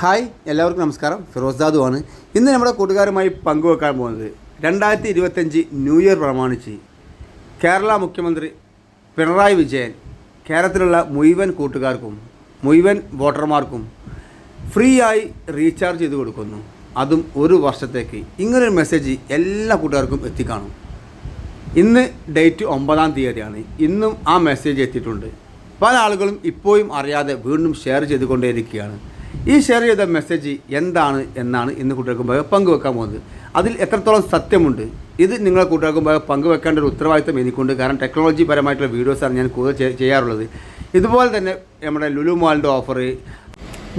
Hi എല്ലാവർക്കും നമസ്കാരം. ഫിറോസ് ദാദു ആണ്. ഇന്ന് നമ്മുടെ കൂട്ടുകാരുമായി പങ്കുവെക്കാൻ പോകുന്നത് രണ്ടായിരത്തി ഇരുപത്തഞ്ച് ന്യൂ ഇയർ പ്രമാണിച്ച് കേരള മുഖ്യമന്ത്രി പിണറായി വിജയൻ കേരളത്തിലുള്ള മുഴുവൻ കൂട്ടുകാർക്കും മുഴുവൻ വോട്ടർമാർക്കും ഫ്രീ ആയി റീചാർജ് ചെയ്ത് കൊടുക്കുന്നു. അതും ഒരു വർഷത്തേക്ക് ഇങ്ങനൊരു മെസ്സേജ് എല്ലാ കൂട്ടുകാർക്കും എത്തിക്കാണും. ഇന്ന് ഡേറ്റ് ഒമ്പതാം തീയതിയാണ്. ഇന്നും ആ മെസ്സേജ് എത്തിയിട്ടുണ്ട്. പല ആളുകളും ഇപ്പോഴും അറിയാതെ വീണ്ടും ഷെയർ ചെയ്തുകൊണ്ടേയിരിക്കുകയാണ്. ഈ ഷെയർ ചെയ്ത മെസ്സേജ് എന്താണ് എന്നാണ് ഇന്ന് കുട്ടികൾക്കും പങ്കുവെക്കാൻ പോകുന്നത്. അതിൽ എത്രത്തോളം സത്യമുണ്ട്? ഇത് നിങ്ങളെ കൂട്ടുകാർക്കും പങ്കുവെക്കേണ്ട ഒരു ഉത്തരവാദിത്തം എനിക്കുണ്ട്. കാരണം ടെക്നോളജി പരമായിട്ടുള്ള വീഡിയോസാണ് ഞാൻ കൂടുതൽ ചെയ്യാറുള്ളത്. ഇതുപോലെ തന്നെ നമ്മുടെ ലുലു മാളിന്റെ ഓഫർ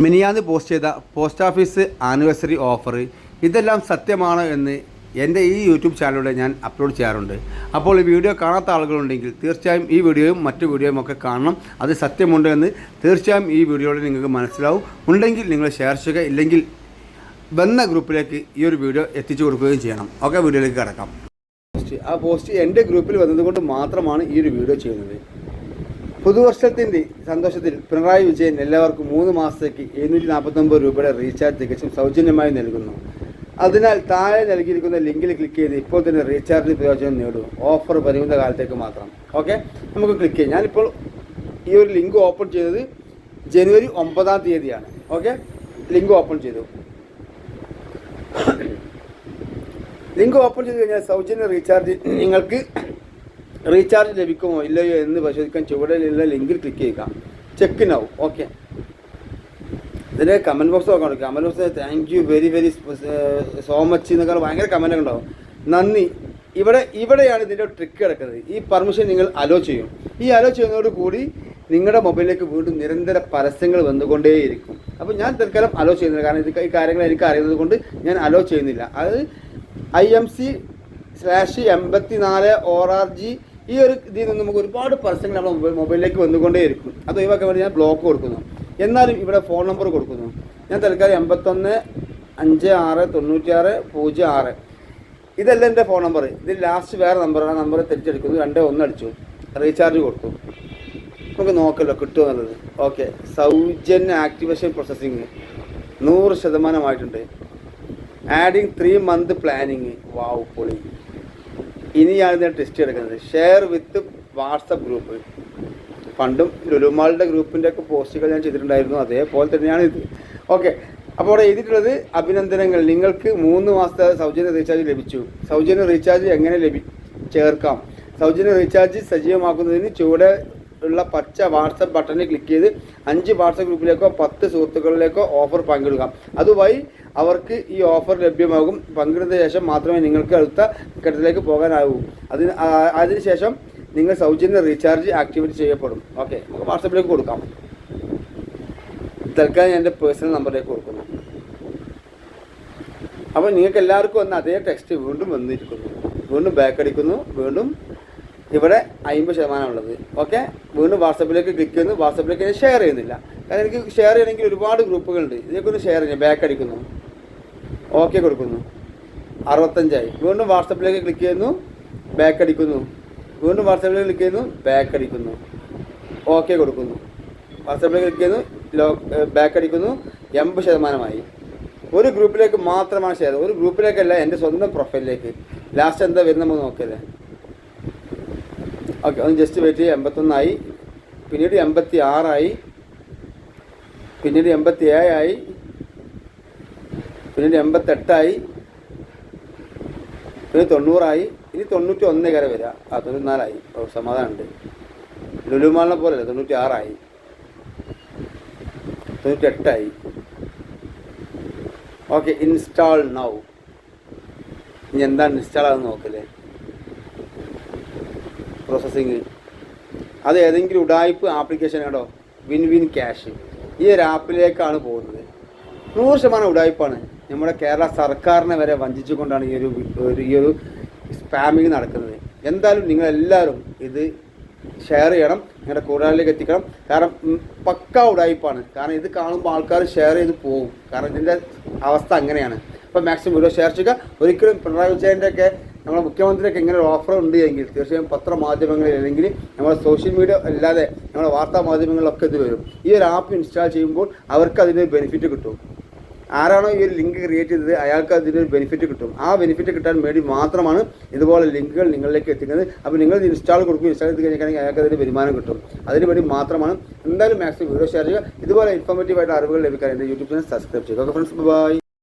മിനിയാന്ന് പോസ്റ്റ് ചെയ്ത പോസ്റ്റ് ഓഫീസ് ആനിവേഴ്സറി ഓഫർ ഇതെല്ലാം സത്യമാണോ എന്ന് എന്റെ ഈ യൂട്യൂബ് ചാനലിലൂടെ ഞാൻ അപ്ലോഡ് ചെയ്യാറുണ്ട്. അപ്പോൾ ഈ വീഡിയോ കാണാത്ത ആളുകളുണ്ടെങ്കിൽ തീർച്ചയായും ഈ വീഡിയോയും മറ്റു വീഡിയോയും ഒക്കെ കാണണം. അത് സത്യമുണ്ട് എന്ന് തീർച്ചയായും ഈ വീഡിയോയിൽ നിങ്ങൾക്ക് മനസ്സിലാവും. ഉണ്ടെങ്കിൽ നിങ്ങൾ ഷെയർ ചെയ്യുക. ഇല്ലെങ്കിൽ വന്ന ഗ്രൂപ്പിലേക്ക് ഈ ഒരു വീഡിയോ എത്തിച്ചു കൊടുക്കുകയും ചെയ്യണം. ഓക്കെ വീഡിയോയിലേക്ക് കിടക്കാം. ആ പോസ്റ്റ് എന്റെ ഗ്രൂപ്പിൽ വന്നതുകൊണ്ട് മാത്രമാണ് ഈ ഒരു വീഡിയോ ചെയ്യുന്നത്. പുതുവർഷത്തിന്റെ സന്തോഷത്തിൽ പിണറായി വിജയൻ എല്ലാവർക്കും മൂന്ന് മാസത്തേക്ക് എഴുന്നൂറ്റി നാൽപ്പത്തൊമ്പത് രൂപയുടെ റീചാർജ് തികച്ചും സൗജന്യമായി നൽകുന്നു. അതിനാൽ താഴെ നൽകിയിരിക്കുന്ന ലിങ്കിൽ ക്ലിക്ക് ചെയ്ത് ഇപ്പോൾ തന്നെ റീചാർജ് പ്രയോജനം നേടും. ഓഫർ പരിമിത കാലത്തേക്ക് മാത്രം. ഓക്കെ നമുക്ക് ക്ലിക്ക് ചെയ്യാം. ഞാനിപ്പോൾ ഈ ഒരു ലിങ്ക് ഓപ്പൺ ചെയ്തത് ജനുവരി ഒമ്പതാം തീയതിയാണ്. ഓക്കെ ലിങ്ക് ഓപ്പൺ ചെയ്തു. ലിങ്ക് ഓപ്പൺ ചെയ്ത് കഴിഞ്ഞാൽ സൗജന്യ റീചാർജ് നിങ്ങൾക്ക് റീചാർജ് ലഭിക്കുമോ ഇല്ലയോ എന്ന് പരിശോധിക്കാൻ ചുവടെയുള്ള ലിങ്കിൽ ക്ലിക്ക് ചെയ്യുക. ചെക്ക് നൗ ഓക്കെ ഇതിന്റെ കമന്റ് ബോക്സ് നോക്കണം comment box thank you very very so much എന്നൊക്കെ ഭയങ്കര കമന്റ് ഉണ്ടാവും. നന്ദി. ഇവിടെ ഇവിടെയാണ് ഇതിന്റെ ട്രിക്ക് കിടക്കുന്നത്. ഈ പെർമിഷൻ നിങ്ങൾ അലോ ചെയ്യും. ഈ അലോ ചെയ്യുന്നതോട് കൂടി നിങ്ങളുടെ മൊബൈലിലേക്ക് വീണ്ടും നിരന്തര പരസ്യങ്ങൾ വന്നുകൊണ്ടേയിരിക്കും. അപ്പോൾ ഞാൻ തൽക്കാലം അലോ ചെയ്യുന്നില്ല. കാരണം ഇത് ഈ കാര്യങ്ങൾ എനിക്ക് അറിയുന്നത് കൊണ്ട് ഞാൻ അലോ ചെയ്യുന്നില്ല. അത് ഐ എം സി സ്ലാഷ് എൺപത്തി നാല് ഓർ ആർ ജി ഈ ഒരു ഇതിൽ നിന്ന് നമുക്ക് ഒരുപാട് പരസ്യങ്ങൾ നമ്മുടെ മൊബൈലിലേക്ക് വന്നുകൊണ്ടേയിരിക്കും. അത് ഒഴിവാക്കാൻ വേണ്ടി ഞാൻ ബ്ലോക്ക് കൊടുക്കുന്നു. എന്നാലും ഇവിടെ ഫോൺ നമ്പർ കൊടുക്കുന്നു. ഞാൻ തൽക്കാലം എൺപത്തൊന്ന് അഞ്ച് ആറ് തൊണ്ണൂറ്റിയാറ് പൂജ്യം ആറ്. ഇതല്ല എന്റെ ഫോൺ നമ്പർ ഇതിൽ ലാസ്റ്റ് വേറെ നമ്പർ ആ നമ്പർ തിരിച്ചെടുക്കുന്നു. രണ്ട് ഒന്ന് അടിച്ചു. റീചാർജ് കൊടുത്തു. നമുക്ക് നോക്കല്ലോ കിട്ടുമോ എന്നുള്ളത്. ഓക്കെ സൗജന്യ ആക്ടിവേഷൻ പ്രോസസ്സിങ് നൂറ് ശതമാനമായിട്ടുണ്ട്. Adding three month planning wow പൊളി. ഇനിയാണ് ഞാൻ ടെസ്റ്റ് എടുക്കുന്നത്. ഷെയർ വിത്ത് വാട്സപ്പ് ഗ്രൂപ്പ് പണ്ടും ലുലുമാളുടെ ഗ്രൂപ്പിന്റെ ഒക്കെ പോസ്റ്റുകൾ ഞാൻ ചെയ്തിട്ടുണ്ടായിരുന്നു. അതേപോലെ തന്നെയാണ് ഇത്. ഓക്കെ. അപ്പോൾ അവിടെ എഴുതിയിട്ടുള്ളത് അഭിനന്ദനങ്ങൾ. നിങ്ങൾക്ക് മൂന്ന് മാസത്തെ സൗജന്യ റീചാർജ് ലഭിച്ചു. സൗജന്യ റീചാർജ് എങ്ങനെ ലഭി ചേർക്കാം? സൗജന്യ റീചാർജ് സജീവമാക്കുന്നതിന് ചുവടെ ഉള്ള പച്ച വാട്സപ്പ് ബട്ടണിൽ ക്ലിക്ക് ചെയ്ത് അഞ്ച് വാട്സപ്പ് ഗ്രൂപ്പിലേക്കോ പത്ത് സുഹൃത്തുക്കളിലേക്കോ ഓഫർ പങ്കിടുക. അതുവഴി അവർക്ക് ഈ ഓഫർ ലഭ്യമാകും. പങ്കിടുന്ന ശേഷം മാത്രമേ നിങ്ങൾക്ക് അടുത്ത ഘട്ടത്തിലേക്ക് പോകാനാവൂ. അതിന് അതിനുശേഷം നിങ്ങൾ സൗജന്യ റീചാർജ് ആക്ടിവേറ്റ് ചെയ്യപ്പെടും. ഓക്കെ നമുക്ക് വാട്സപ്പിലേക്ക് കൊടുക്കാം. തൽക്കാലം എന്റെ പേഴ്സണൽ നമ്പറിലേക്ക് കൊടുക്കുന്നു. അപ്പോൾ നിങ്ങൾക്ക് എല്ലാവർക്കും ഒന്ന് അതേ ടെക്സ്റ്റ് വീണ്ടും വന്നിരിക്കുന്നു. വീണ്ടും ബാക്ക് അടിക്കുന്നു. വീണ്ടും ഇവിടെ അമ്പത് ശതമാനമുള്ളത് ഓക്കെ വീണ്ടും വാട്സപ്പിലേക്ക് ക്ലിക്ക് ചെയ്യുന്നു. വാട്സപ്പിലേക്ക് ഞാൻ ഷെയർ ചെയ്യുന്നില്ല. കാരണം എനിക്ക് ഷെയർ ചെയ്യണമെങ്കിൽ ഒരുപാട് ഗ്രൂപ്പുകളുണ്ട്. ഇതിലേക്ക് ഒന്ന് ഷെയർ ചെയ്യാം. ബാക്ക് അടിക്കുന്നു. ഓക്കെ കൊടുക്കുന്നു. അറുപത്തഞ്ചായി. വീണ്ടും വാട്സപ്പിലേക്ക് ക്ലിക്ക് ചെയ്യുന്നു. ബാക്ക് അടിക്കുന്നു. വീണ്ടും വാട്സാപ്പിൽ ക്ലിക്ക് ചെയ്യുന്നു ബാക്ക് അടിക്കുന്നു. ഓക്കെ കൊടുക്കുന്നു. വാട്സാപ്പിൽ ക്ലിക്ക് ചെയ്യുന്നു ലോ ബാക്ക് അടിക്കുന്നു എൺപത് ശതമാനമായി. ഒരു ഗ്രൂപ്പിലേക്ക് മാത്രമാണ് ഷെയർ ഒരു ഗ്രൂപ്പിലേക്കല്ല എന്റെ സ്വന്തം പ്രൊഫൈലിലേക്ക് ലാസ്റ്റ് എന്താ വരുന്ന നമുക്ക് നോക്കിയല്ലേ ഓക്കെ ഒന്ന് ജസ്റ്റ് വെയിറ്റ് ചെയ്യുക എൺപത്തൊന്നായി. പിന്നീട് എൺപത്തി ആറായി പിന്നീട് എൺപത്തി ഏഴായി പിന്നീട് എൺപത്തെട്ടായി. പിന്നെ തൊണ്ണൂറായി. ഇനി തൊണ്ണൂറ്റി ഒന്നേ കര വരിക ആ തൊണ്ണൂറ്റിനാലായി. സമാധാനമുണ്ട്. ലുലുമാളിനെ പോലെയല്ല തൊണ്ണൂറ്റി ആറായി തൊണ്ണൂറ്റി എട്ടായി ഓക്കെ ഇൻസ്റ്റാൾ നൗ. ഇനി എന്താണ് ഇൻസ്റ്റാൾ ആകുന്ന നോക്കല്ലേ പ്രോസസ്സിങ്. അത് ഏതെങ്കിലും ഉടായ്പ് ആപ്ലിക്കേഷൻ കേട്ടോ വിൻ വിൻ ക്യാഷ്. ഈ ഒരു ആപ്പിലേക്കാണ് പോകുന്നത്. നൂറ് ശതമാനം ഉടായ്പാണ്. നമ്മുടെ കേരള സർക്കാരിനെ വരെ വഞ്ചിച്ചുകൊണ്ടാണ് ഈ ഒരു ഈ ഒരു സ്പാമിങ് നടക്കുന്നത്. എന്തായാലും നിങ്ങളെല്ലാവരും ഇത് ഷെയർ ചെയ്യണം നിങ്ങളുടെ കൂടാളിലേക്ക് എത്തിക്കണം. കാരണം പക്ക ഉടായ്പാണ് കാരണം ഇത് കാണുമ്പോൾ ആൾക്കാർ ഷെയർ ചെയ്ത് പോകും കാരണം ഇതിന്റെ അവസ്ഥ അങ്ങനെയാണ്. അപ്പോൾ മാക്സിമം വീഡിയോ ഷെയർ ചെയ്യുക. ഒരിക്കലും പിണറായി വിജയന്റെ ഒക്കെ നമ്മുടെ മുഖ്യമന്ത്രിയൊക്കെ ഇങ്ങനെ ഒരു ഓഫർ ഉണ്ട് എങ്കിൽ തീർച്ചയായും പത്രമാധ്യമങ്ങളിൽ അല്ലെങ്കിൽ നമ്മുടെ സോഷ്യൽ മീഡിയ അല്ലാതെ നമ്മുടെ വാർത്താ മാധ്യമങ്ങളിലൊക്കെ ഇത് വരും. ഈ ഒരു ആപ്പ് ഇൻസ്റ്റാൾ ചെയ്യുമ്പോൾ അവർക്ക് അതിന്റെ ബെനിഫിറ്റ് കിട്ടും. ആരാണോ ഈ ഒരു ലിങ്ക് ക്രിയേറ്റ് ചെയ്തത് അയാൾക്ക് അതിനൊരു ബെനിഫിറ്റ് കിട്ടും. ആ ബെനിഫിറ്റ് കിട്ടാൻ വേണ്ടി മാത്രമാണ് ഇതുപോലെ ലിങ്കുകൾ നിങ്ങളിലേക്ക് എത്തിക്കുന്നത്. അപ്പോൾ നിങ്ങൾ ഇൻസ്റ്റാൾ കൊടുക്കും ഇൻസ്റ്റാൾ ചെയ്ത് കഴിഞ്ഞാൽ അയാൾക്ക് അതിന് വരുമാനം കിട്ടും. അതിന് വേണ്ടി മാത്രമാണ് എന്തായാലും മാക്സിമം വീഡിയോ ഷെയർ ചെയ്യുക. ഇതുപോലെ ഇൻഫോർമേറ്റീവ് ആയിട്ട് അറിവുകൾ ലഭിക്കാൻ എന്റെ യൂട്യൂബ് ചാനൽ സബ്സ്ക്രൈബ് ചെയ്യുക. Okay friends bye